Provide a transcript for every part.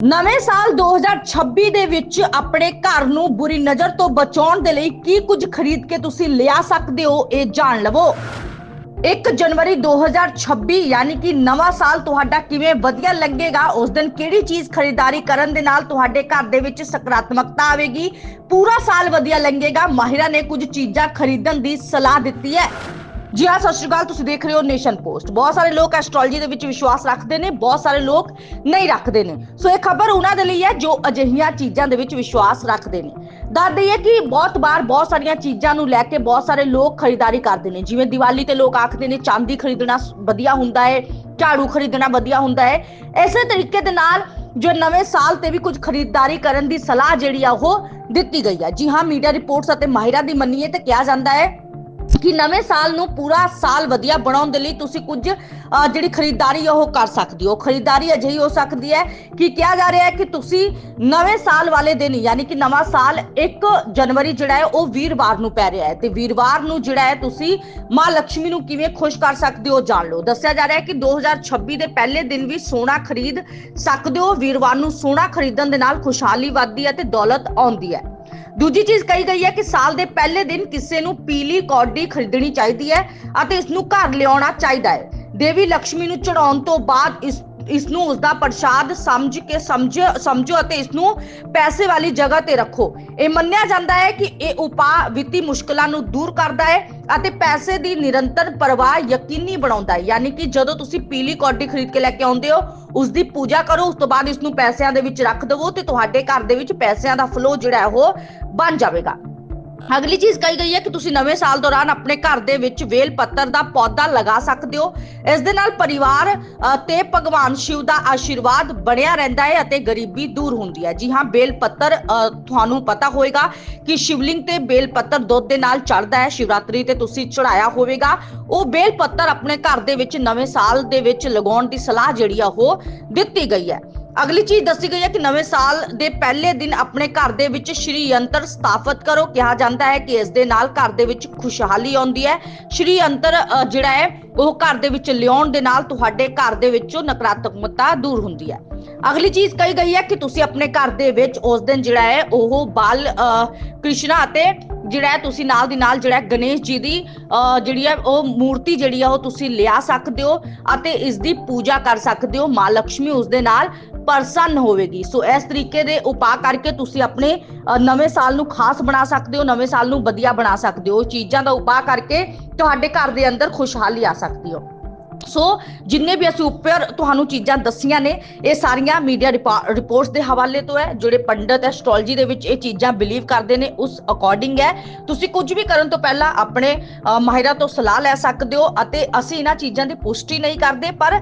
ਨਵੇਂ ਸਾਲ 2026 ਦੇ ਵਿੱਚ ਆਪਣੇ ਘਰ ਨੂੰ ਬੁਰੀ ਨਜ਼ਰ ਤੋਂ ਬਚਾਉਣ ਦੇ ਲਈ ਕੀ ਕੁਝ ਖਰੀਦ ਕੇ ਤੁਸੀਂ ਲਿਆ ਸਕਦੇ ਹੋ, ਇਹ ਜਾਣ ਲਵੋ। 1 ਜਨਵਰੀ 2026 ਯਾਨੀ ਕਿ ਨਵਾਂ ਸਾਲ ਤੁਹਾਡਾ ਕਿਵੇਂ ਵਧੀਆ ਲੱਗੇਗਾ, ਉਸ ਦਿਨ ਕਿਹੜੀ ਚੀਜ਼ ਖਰੀਦਦਾਰੀ ਕਰਨ ਦੇ ਨਾਲ ਤੁਹਾਡੇ ਘਰ ਦੇ ਵਿੱਚ ਸਕਾਰਾਤਮਕਤਾ ਆਵੇਗੀ? ਪੂਰਾ ਸਾਲ ਵਧੀਆ ਲੰਘੇਗਾ ਮਾਹਿਰਾਂ ਨੇ ਕੁਝ ਚੀਜ਼ਾਂ ਖਰੀਦਣ ਦੀ ਸਲਾਹ ਦਿੱਤੀ ਹੈ। ਜੀ ਹਾਂ, ਸਤਿ ਸ਼੍ਰੀ ਅਕਾਲ, ਤੁਸੀਂ ਦੇਖ ਰਹੇ ਹੋ ਨੇਸ਼ਨ ਪੋਸਟ। ਬਹੁਤ ਸਾਰੇ ਲੋਕ ਐਸਟ੍ਰੋਲੋਜੀ ਦੇ ਵਿੱਚ ਵਿਸ਼ਵਾਸ ਰੱਖਦੇ ਨੇ, ਬਹੁਤ ਸਾਰੇ ਲੋਕ ਨਹੀਂ ਰੱਖਦੇ ਨੇ। ਸੋ ਇਹ ਖਬਰ ਉਹਨਾਂ ਦੇ ਲਈ ਹੈ ਜੋ ਅਜਿਹੀਆਂ ਚੀਜ਼ਾਂ ਦੇ ਵਿੱਚ ਵਿਸ਼ਵਾਸ ਰੱਖਦੇ ਨੇ। ਦੱਸ ਦਈਏ ਕਿ ਬਹੁਤ ਵਾਰ ਬਹੁਤ ਸਾਰੀਆਂ ਚੀਜ਼ਾਂ ਨੂੰ ਲੈ ਕੇ ਬਹੁਤ ਸਾਰੇ ਲੋਕ ਖਰੀਦਦਾਰੀ ਕਰਦੇ ਨੇ। ਜਿਵੇਂ ਦੀਵਾਲੀ ਤੇ ਲੋਕ ਆਖਦੇ ਨੇ, ਚਾਂਦੀ ਖਰੀਦਣਾ ਵਧੀਆ ਹੁੰਦਾ ਹੈ, ਝਾੜੂ ਖਰੀਦਣਾ ਵਧੀਆ ਹੁੰਦਾ ਹੈ। ਇਸੇ ਤਰੀਕੇ ਦੇ ਨਾਲ ਜੋ ਨਵੇਂ ਸਾਲ ਤੇ ਵੀ ਕੁਝ ਖਰੀਦਦਾਰੀ ਕਰਨ ਦੀ ਸਲਾਹ ਜਿਹੜੀ ਆ ਉਹ ਦਿੱਤੀ ਗਈ ਹੈ। ਜੀ ਹਾਂ, ਮੀਡੀਆ ਰਿਪੋਰਟਸ ਅਤੇ ਮਾਹਿਰਾਂ ਦੀ ਮੰਨੀਏ ਤੇ ਕਿਹਾ ਜਾਂਦਾ ਹੈ ਕਿ ਨਵੇਂ ਸਾਲ ਨੂੰ ਪੂਰਾ ਸਾਲ ਵਧੀਆ ਬਣਾਉਣ ਦੇ ਲਈ ਤੁਸੀਂ ਕੁਝ ਜਿਹੜੀ ਖਰੀਦਦਾਰੀ ਆ, ਉਹ ਕਰ ਸਕਦੇ ਹੋ। ਖਰੀਦਦਾਰੀ ਅਜਿਹੀ ਹੋ ਸਕਦੀ ਹੈ ਕਿ ਕਿਹਾ ਜਾ ਰਿਹਾ ਹੈ ਕਿ ਤੁਸੀਂ ਨਵੇਂ ਸਾਲ ਵਾਲੇ ਦਿਨ, ਯਾਨੀ ਕਿ ਨਵਾਂ ਸਾਲ 1 ਜਨਵਰੀ ਜਿਹੜਾ ਹੈ, ਉਹ ਵੀਰਵਾਰ ਨੂੰ ਪੈ ਰਿਹਾ ਹੈ। ਤੇ ਵੀਰਵਾਰ ਨੂੰ ਜਿਹੜਾ ਹੈ, ਤੁਸੀਂ ਮਾਂ ਲక్ష్ਮੀ ਨੂੰ ਕਿਵੇਂ ਖੁਸ਼ ਕਰ ਸਕਦੇ ਹੋ ਜਾਣ ਲਓ। ਦੱਸਿਆ ਜਾ ਰਿਹਾ ਹੈ ਕਿ 2026 ਦੇ ਪਹਿਲੇ ਦਿਨ ਵੀ ਸੋਨਾ ਖਰੀਦ ਸਕਦੇ ਹੋ। ਵੀਰਵਾਰ ਨੂੰ ਸੋਨਾ ਖਰੀਦਣ ਦੇ ਨਾਲ ਖੁਸ਼ਹਾਲੀ ਵੱਧਦੀ ਹੈ ਤੇ ਦੌਲਤ ਆਉਂਦੀ ਹੈ। ਦੂਜੀ ਚੀਜ਼ ਕਹੀ ਗਈ ਹੈ ਕਿ ਸਾਲ ਦੇ ਪਹਿਲੇ ਦਿਨ ਕਿਸੇ ਨੂੰ ਪੀਲੀ ਕੌਡੀ ਖਰੀਦਣੀ ਚਾਹੀਦੀ ਹੈ ਅਤੇ ਇਸ ਨੂੰ ਘਰ ਲਿਆਉਣਾ ਚਾਹੀਦਾ ਹੈ। ਦੇਵੀ ਲక్ష్ਮੀ ਨੂੰ ਚੜਾਉਣ ਤੋਂ ਬਾਅਦ ਇਸ ਇਸ ਨੂੰ ਉਸ ਦਾ ਪ੍ਰਸ਼ਾਦ ਸਮਝ ਕੇ ਸਮਝ, ਸਮਝੋ ਅਤੇ ਇਸ ਨੂੰ ਪੈਸੇ ਵਾਲੀ ਜਗ੍ਹਾ ਤੇ ਰੱਖੋ। ਇਹ ਮੰਨਿਆ ਜਾਂਦਾ ਹੈ ਕਿ ਇਹ ਉਪਾਅ ਵਿੱਤੀ ਮੁਸ਼ਕਲਾਂ ਨੂੰ ਦੂਰ ਕਰਦਾ ਹੈ ਅਤੇ ਪੈਸੇ ਦੀ ਨਿਰੰਤਰ ਪ੍ਰਵਾਹ ਯਕੀਨੀ ਬਣਾਉਂਦਾ ਹੈ। ਯਾਨੀ ਕਿ ਜਦੋਂ ਤੁਸੀਂ ਪੀਲੀ ਕੌਡੀ ਖਰੀਦ ਕੇ ਲੈ ਕੇ ਆਉਂਦੇ ਹੋ ਉਸ ਦੀ ਪੂਜਾ ਕਰੋ, ਉਸ ਤੋਂ ਬਾਅਦ ਇਸ ਨੂੰ ਪੈਸਿਆਂ ਦੇ ਵਿੱਚ ਰੱਖ ਦੇਵੋ ਤੇ ਤੁਹਾਡੇ ਘਰ ਦੇ ਵਿੱਚ ਪੈਸਿਆਂ ਦਾ ਫਲੋ ਜਿਹੜਾ ਹੈ ਉਹ ਬਣ ਜਾਵੇਗਾ। ਅਗਲੀ ਚੀਜ਼ ਕਹੀ ਗਈ ਹੈ ਕਿ ਤੁਸੀਂ ਨਵੇਂ ਸਾਲ ਦੌਰਾਨ ਆਪਣੇ ਘਰ ਦੇ ਵਿੱਚ ਵੇਲ ਪੱਤਰ ਦਾ ਪੌਦਾ ਲਗਾ ਸਕਦੇ ਹੋ। ਇਸ ਦੇ ਨਾਲ ਪਰਿਵਾਰ ਤੇ ਭਗਵਾਨ ਸ਼ਿਵ ਦਾ ਆਸ਼ੀਰਵਾਦ ਬਣਿਆ ਰਹਿੰਦਾ ਹੈ ਅਤੇ ਗਰੀਬੀ ਦੂਰ ਹੁੰਦੀ ਹੈ। ਜੀ ਹਾਂ ਬੇਲ ਪੱਤਰ ਅ, ਤੁਹਾਨੂੰ ਪਤਾ ਹੋਵੇਗਾ ਕਿ ਸ਼ਿਵਲਿੰਗ ਤੇ ਬੇਲ ਪੱਤਰ ਦੁੱਧ ਦੇ ਨਾਲ ਚੜਦਾ ਹੈ। ਸ਼ਿਵਰਾਤਰੀ ਤੇ ਤੁਸੀਂ ਚੜਾਇਆ ਹੋਵੇਗਾ। ਉਹ ਬੇਲ ਪੱਤਰ ਆਪਣੇ ਘਰ ਦੇ ਵਿੱਚ ਨਵੇਂ ਸਾਲ ਦੇ ਵਿੱਚ ਲਗਾਉਣ ਦੀ ਸਲਾਹ ਜਿਹੜੀ ਆ ਉਹ ਦਿੱਤੀ ਗਈ ਹੈ। ਅਗਲੀ ਚੀਜ਼ ਦੱਸੀ ਗਈ ਹੈ ਕਿ ਨਵੇਂ ਸਾਲ ਦੇ ਪਹਿਲੇ ਦਿਨ ਆਪਣੇ ਘਰ ਦੇ ਵਿੱਚ ਸ਼੍ਰੀ ਯੰਤਰ ਸਥਾਪਿਤ ਕਰੋ। ਕਿਹਾ ਜਾਂਦਾ ਹੈ ਕਿ ਇਸ ਦੇ ਨਾਲ ਘਰ ਦੇ ਵਿੱਚ ਖੁਸ਼ਹਾਲੀ ਆਉਂਦੀ ਹੈ। ਸ਼੍ਰੀ ਯੰਤਰ ਜਿਹੜਾ ਹੈ ਉਹ ਘਰ ਦੇ ਵਿੱਚ ਲਿਆਉਣ ਦੇ ਨਾਲ ਤੁਹਾਡੇ ਘਰ ਦੇ ਵਿੱਚੋਂ ਨਕਾਰਾਤਮਕਤਾ ਦੂਰ ਹੁੰਦੀ ਹੈ। ਅਗਲੀ ਚੀਜ਼ ਕਹੀ ਗਈ ਹੈ ਕਿ ਤੁਸੀਂ ਆਪਣੇ ਘਰ ਦੇ ਵਿੱਚ ਉਸ ਦਿਨ ਜਿਹੜਾ ਹੈ ਉਹ ਬਾਲ ਅ, ਕ੍ਰਿਸ਼ਨਾ ਅਤੇ ਜਿਹੜਾ ਤੁਸੀਂ ਨਾਲ ਦੀ ਨਾਲ ਜਿਹੜਾ ਗਣੇਸ਼ ਜੀ ਦੀ ਅ, ਜਿਹੜੀ ਹੈ ਉਹ ਮੂਰਤੀ ਜਿਹੜੀ ਆ ਉਹ ਤੁਸੀਂ ਲਿਆ ਸਕਦੇ ਹੋ ਅਤੇ ਇਸ ਦੀ ਪੂਜਾ ਕਰ ਸਕਦੇ ਹੋ ਮਾਂ ਲక్ష్ਮੀ ਉਸ ਦੇ ਨਾਲ ਪ੍ਰਸੰਨ ਹੋਵੇਗੀ। ਸੋ ਇਸ ਤਰੀਕੇ ਦੇ ਉਪਾਅ ਕਰਕੇ ਤੁਸੀਂ ਆਪਣੇ ਨਵੇਂ ਸਾਲ ਨੂੰ ਖਾਸ ਬਣਾ ਸਕਦੇ ਹੋ ਨਵੇਂ ਸਾਲ ਨੂੰ ਵਧੀਆ ਬਣਾ ਸਕਦੇ ਹੋ। ਚੀਜ਼ਾਂ ਦਾ ਉਪਾਅ ਕਰਕੇ ਤੁਹਾਡੇ ਘਰ ਦੇ ਅੰਦਰ ਖੁਸ਼ਹਾਲੀ ਆ ਸਕਦੀ ਹੋ। ਸੋ ਜਿੰਨੇ ਵੀ ਅਸੀਂ ਉੱਪਰ ਤੁਹਾਨੂੰ ਚੀਜ਼ਾਂ ਦੱਸੀਆਂ ਨੇ, ਇਹ ਸਾਰੀਆਂ ਮੀਡੀਆ ਰਿਪੋਰਟਸ ਦੇ ਹਵਾਲੇ ਤੋਂ ਹੈ, ਜਿਹੜੇ ਪੰਡਤ ਐਸਟ੍ਰੋਲੋਜੀ ਦੇ ਵਿੱਚ ਇਹ ਚੀਜ਼ਾਂ ਬਿਲੀਵ ਕਰਦੇ ਨੇ, ਉਸ ਅਕੋਰਡਿੰਗ ਹੈ। ਤੁਸੀਂ ਕੁਝ ਵੀ ਕਰਨ ਤੋਂ ਪਹਿਲਾਂ ਆਪਣੇ ਮਾਹਿਰਾਂ ਤੋਂ ਸਲਾਹ ਲੈ ਸਕਦੇ ਹੋ ਅਤੇ ਅਸੀਂ ਇਹਨਾਂ ਚੀਜ਼ਾਂ ਦੀ ਪੁਸ਼ਟੀ ਨਹੀਂ ਕਰਦੇ, ਪਰ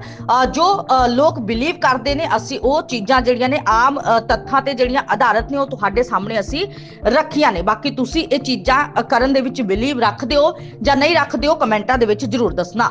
ਜੋ ਲੋਕ ਬਿਲੀਵ ਕਰਦੇ ਨੇ, ਅਸੀਂ ਉਹ ਚੀਜ਼ਾਂ ਜਿਹੜੀਆਂ ਨੇ, ਆਮ ਤੱਥਾਂ ਤੇ ਜਿਹੜੀਆਂ ਆਧਾਰਿਤ ਨੇ, ਉਹ ਤੁਹਾਡੇ ਸਾਹਮਣੇ ਅਸੀਂ ਰੱਖੀਆਂ ਨੇ। ਬਾਕੀ ਤੁਸੀਂ ਇਹ ਚੀਜ਼ਾਂ ਕਰਨ ਦੇ ਵਿੱਚ ਬਿਲੀਵ ਰੱਖਦੇ ਹੋ ਜਾਂ ਨਹੀਂ ਰੱਖਦੇ ਹੋ, ਕਮੈਂਟਾਂ ਦੇ ਵਿੱਚ ਜ਼ਰੂਰ ਦੱਸਣਾ।